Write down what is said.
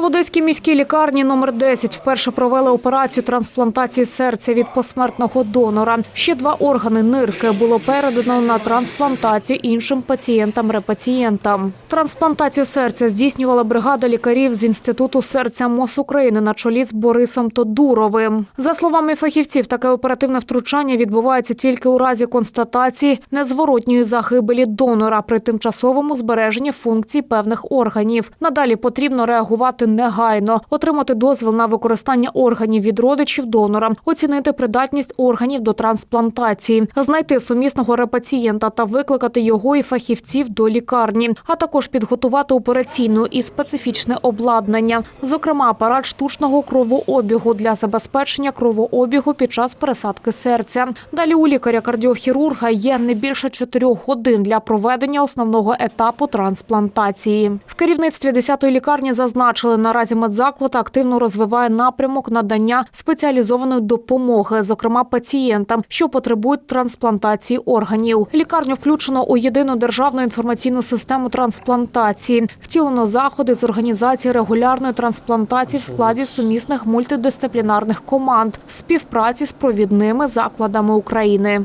В Одеській міській лікарні номер 10 вперше провели операцію трансплантації серця від посмертного донора. Ще два органи нирки було передано на трансплантацію іншим пацієнтам-репацієнтам. Трансплантацію серця здійснювала бригада лікарів з інституту серця МОЗ України на чолі з Борисом Тодуровим. За словами фахівців, таке оперативне втручання відбувається тільки у разі констатації незворотньої загибелі донора при тимчасовому збереженні функцій певних органів. Надалі потрібно реагувати негайно, отримати дозвіл на використання органів від родичів донора, оцінити придатність органів до трансплантації, знайти сумісного репацієнта та викликати його і фахівців до лікарні, а також підготувати операційну і специфічне обладнання, зокрема апарат штучного кровообігу для забезпечення кровообігу під час пересадки серця. Далі у лікаря-кардіохірурга є не більше чотирьох годин для проведення основного етапу трансплантації. В керівництві 10-ї лікарні зазначили, наразі медзаклад активно розвиває напрямок надання спеціалізованої допомоги, зокрема пацієнтам, що потребують трансплантації органів. Лікарню включено у єдину державну інформаційну систему трансплантації. Втілено заходи з організації регулярної трансплантації в складі сумісних мультидисциплінарних команд співпраці з провідними закладами України.